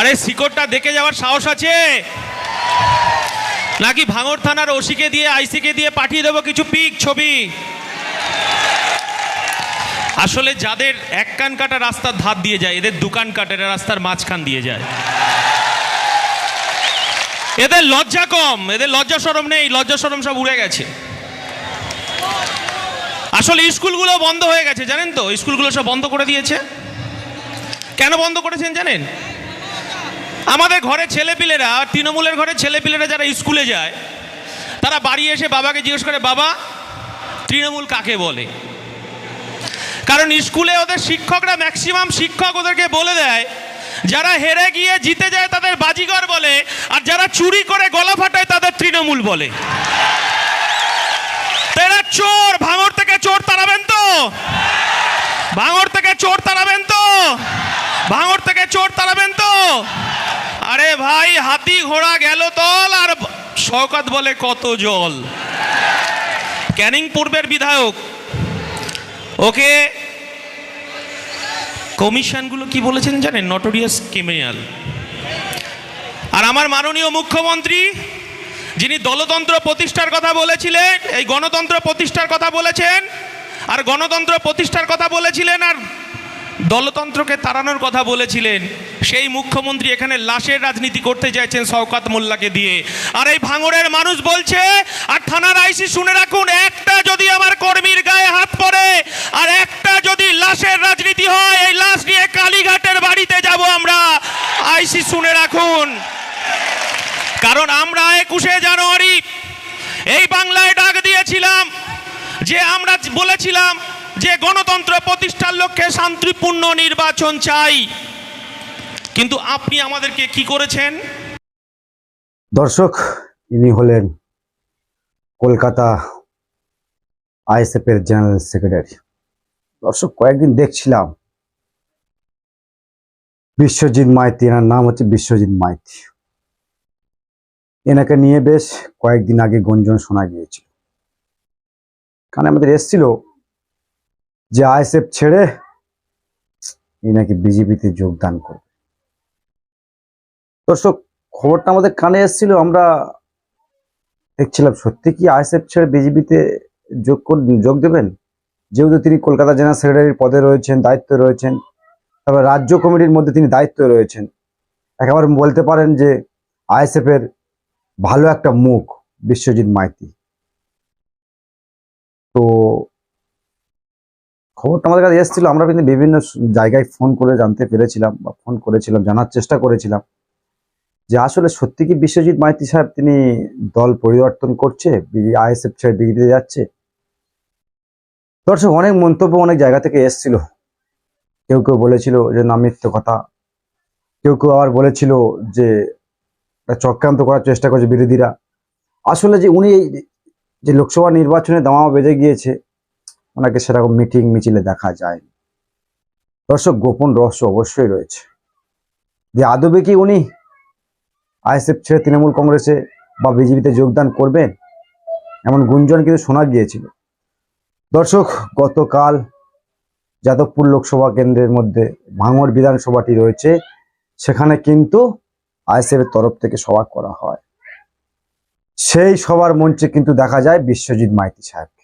আরে শিকড়টা দেখে যাওয়ার সাহস আছে? নাকি ভাঙর থানার ওসিকে দিয়ে, আইসিকে দিয়ে পাঠিয়ে দেবো কিছু পিক, ছবি? আসলে যাদের এক কান কাটা রাস্তার ধার দিয়ে যায়, এদের দোকান কাটা এরা রাস্তার মাঝখান দিয়ে যায়। এদের লজ্জা কম, এদের লজ্জা সরম নেই, লজ্জা সরম সব উড়ে গেছে। আসলে স্কুলগুলো বন্ধ হয়ে গেছে, জানেন তো? স্কুলগুলো সব বন্ধ করে দিয়েছে। কেন বন্ধ করেছেন জানেন? আমাদের ঘরে ছেলেপিলেরা, তৃণমূলের ঘরে ছেলেপিলেরা যারা স্কুলে যায়, তারা বাড়ি এসে বাবাকে জিজ্ঞেস করে, বাবা, তৃণমূল কাকে বলে? কারণ স্কুলে ওদের শিক্ষকরা, ম্যাক্সিমাম শিক্ষক ওদেরকে বলে দেয়, যারা হেরে গিয়ে জিতে যায় তাদের বাজিগর বলে, আর যারা চুরি করে গলা ফাটায় তাদের তৃণমূল বলে। চোর, ভাঙর থেকে চোর তাড়াবেন তো? ভাঙর থেকে চোর তাড়াবেন তো ভাঙর থেকে চোর তাড়াবেন তো আরে ভাই, হাতি ঘোড়া গেল তল আর শওকত বলে, কত জল। ক্যানিং পূর্বের বিধায়ক, ওকে কমিশনগুলো কি বলেছেন জানেন? নটোরিয়াস ক্রিমিনাল আর আমার মাননীয় মুখ্যমন্ত্রী, যিনি দলতন্ত্র প্রতিষ্ঠার কথা বলেছিলেন, এই গণতন্ত্র প্রতিষ্ঠার কথা বলেছেন, আর গণতন্ত্র প্রতিষ্ঠার কথা বলেছিলেন, আর দলতন্ত্রকে তাড়ানোর কথা বলেছিলেন। সেই মুখ্যমন্ত্রী এখানে লাশের রাজনীতি করতে চাইছেন শওকাত মোল্লাকে দিয়ে। আর এই ভাঙড়ের মানুষ বলছে, আর থানার আইসি শুনে রাখুন, একটা যদি আমার কর্মীর গায়ে হাত পড়ে, আর একটা যদি লাশের রাজনীতি হয়, এই লাশ নিয়ে কালীঘাটের বাড়িতে যাব আমরা। আইসি শুনে রাখুন। কারণ আমরা একুশে জানুয়ারি, এই বাংলায় ডাক দিয়েছিলাম, যে আমরা বলেছিলাম যে গণতন্ত্র প্রতিষ্ঠার লক্ষ্যে শান্তিপূর্ণ নির্বাচন চাই। কিন্তু আপনি আমাদেরকে কি করেছেন? দর্শক, ইনি হলেন কলকাতা আইএসএফ এর জেনারেল সেক্রেটারি। দর্শক, কয়েকদিন দেখছিলাম, বিশ্বজিৎ মাইতি, এনার নাম হচ্ছে বিশ্বজিৎ মাইতি। এনাকে নিয়ে বেশ কয়েকদিন আগে গঞ্জন শোনা গিয়েছিল। কারণ আমাদের এসছিল যে আইএসএফ ছেড়ে এ নাকি বিজেপিতে যোগদান করবে। দর্শক, খবরটা আমাদের কানে এসেছিল, আমরা দেখছিলাম, সত্যি কি আইএসএফ ছেড়ে বিজেপিতে যোগ যোগ দেবেন? যেহেতু তিনি কলকাতা জেনারেল সেক্রেটারির পদে রয়েছেন, দায়িত্বে রয়েছেন, তারপর রাজ্য কমিটির মধ্যে তিনি দায়িত্বে রয়েছেন। একেবারে বলতে পারেন যে আইএসএফ এর ভালো একটা মুখ, বিশ্বজিৎ মাইতি। তো খবরটা আমাদের কাছে এসেছিল, আমরা কিন্তু বিভিন্ন জায়গায় ফোন করে জানতে পেরেছিলাম বা ফোন করেছিলাম, জানার চেষ্টা করেছিলাম যে আসলে সত্যি কি বিশ্বজিৎ মাইতি সাহেব তিনি দল পরিবর্তন করছে আইএসএফ ছেড়ে বিজেপিতে যাচ্ছে? দর্শক, অনেক মন্তব্য অনেক জায়গা থেকে এসছিল। কেউ কেউ বলেছিল যে না, মিথ্যে কথা। কেউ কেউ আবার বলেছিল যে চক্রান্ত করার চেষ্টা করছে বিরোধীরা। আসলে যে উনি যে লোকসভা নির্বাচনে দামা বেজে গিয়েছে ওনাকে সেরকম মিটিং মিছিলে দেখা যায় দর্শক, গোপন রহস্য অবশ্যই রয়েছে। যে আদবে কি উনি আইএসএফ ছেড়ে তৃণমূল কংগ্রেসে বা বিজেপিতে যোগদান করবেন? এমন গুঞ্জন কিন্তু শোনা গিয়েছিল। দর্শক, গতকাল যাদবপুর লোকসভা কেন্দ্রের মধ্যে ভাঙর বিধানসভাটি রয়েছে। সেখানে কিন্তু আইএসএফ এর তরফ থেকে সভা করা হয়। সেই সবার মঞ্চে কিন্তু দেখা যায় বিশ্বজিৎ মাইতি সাহেবকে।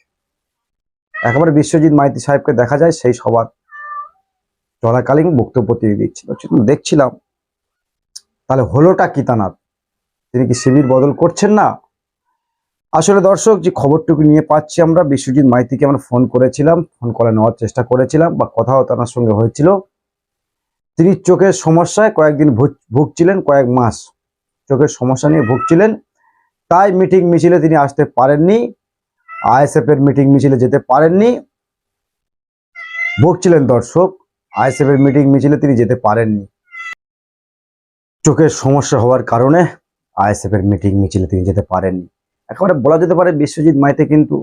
একেবারে বিশ্বজিৎ মাইতি সাহেবকে দেখা যায়, সেই সভার চলাকালীন বক্তব্য তিনি দিচ্ছিল দেখছিলাম। তাহলে হলোটা কি তিনি কি শিবির বদল করছেন না? আসলে দর্শক, যে খবরটুকু নিয়ে পাচ্ছি আমরা, বিশ্বজিৎ মাইতিকে আমরা ফোন করেছিলাম, ফোন করে নেওয়ার চেষ্টা করেছিলাম বা কথাও তার সঙ্গে হয়েছিল। তিনি চোখের সমস্যায় কয়েকদিন ভুগ- ভুগছিলেন, কয়েক মাস চোখের সমস্যা নিয়ে ভুগছিলেন। তাই মিটিং মিছিলে তিনি আসতে পারেননি। আইএসএফ এর মিটিং মিছিলে যেতে পারেননি। ভুগছিলেন দর্শক, আইএসএফ এর মিটিং মিছিলে তিনি যেতে পারেননি। চোখের সমস্যা হওয়ার কারণে আইএসএফ এর মিটিং মিছিলে তিনি যেতে পারেননি। একেবারে বলা যেতে পারে বিশ্বজিৎ মাইতে কিন্তু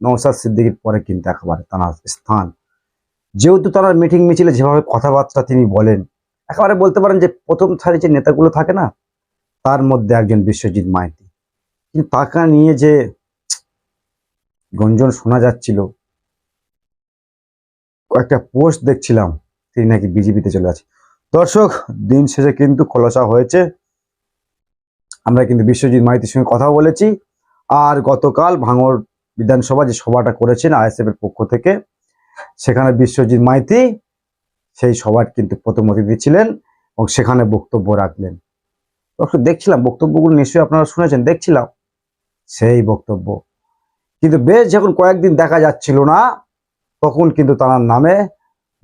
নৌসাদ সিদ্দিকির পরে কিন্তু একেবারে তার স্থান। যেহেতু তার মিটিং মিছিলে যেভাবে কথাবার্তা তিনি বলেন, একেবারে বলতে পারেন যে প্রথম সারি যে নেতাগুলো থাকে না, তার মধ্যে একজন বিশ্বজিৎ মাইতি। কিন্তু তাকে নিয়ে যে গঞ্জন শোনা যাচ্ছিল। কয়েকটা পোস্ট দেখছিলাম, তিনি নাকি বিজেপিতে চলে আছে। দর্শক, দিন শেষে কিন্তু খোলাসা হয়েছে। আমরা কিন্তু বিশ্বজিৎ মাইতির সঙ্গে কথা বলেছি। আর গতকাল ভাঙর বিধানসভা যে সভাটা করেছেন আইএসএফ এর পক্ষ থেকে, সেখানে বিশ্বজিৎ মাইতি সেই সভার কিন্তু প্রথম অতিথি ছিলেন এবং সেখানে বক্তব্য রাখলেন। দর্শক, দেখছিলাম বক্তব্যগুলো নিশ্চয়ই আপনারা শুনেছেন, দেখছিলাম সেই বক্তব্য। কিন্তু বেশ যখন কয়েকদিন দেখা যাচ্ছিল না, তখন কিন্তু তার নামে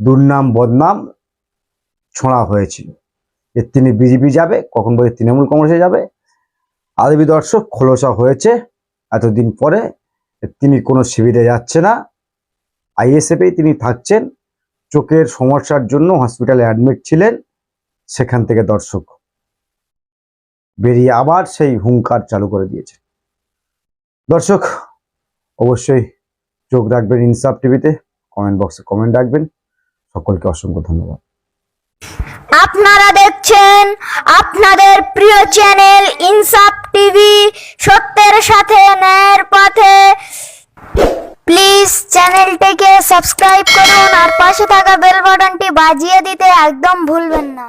দুর্নাম, বদনাম ছোঁড়া হয়েছিল। যে তিনি বিজেপি যাবে, কখন বলে তৃণমূল কংগ্রেসে যাবে? আদবি দর্শক, খোলসা হয়েছে। এতদিন পরে তিনি কোনো শিবিরে যাচ্ছে না। আইএসএফেই তিনি থাকছেন। চোখের সমস্যার জন্য হসপিটালে অ্যাডমিট ছিলেন। সেখান থেকে দর্শক বেরিয়ে আবার সেই হুঙ্কার চালু করে দিয়েছে। দর্শক অবশ্যই চোখ রাখবেন ইনসাফ টিভিতে কমেন্ট বক্সে কমেন্ট রাখবেন। সকলকে অসংখ্য ধন্যবাদ। আপনারা দেখছেন আপনাদের প্রিয় চ্যানেল ইনসাফ টিভি, সত্যের সাথে ন্যায়ের পথে। প্লিজ চ্যানেলটিকে সাবস্ক্রাইব করুন আর পাশে থাকা বেল বাটনটি বাজিয়ে দিতে একদম ভুলবেন না।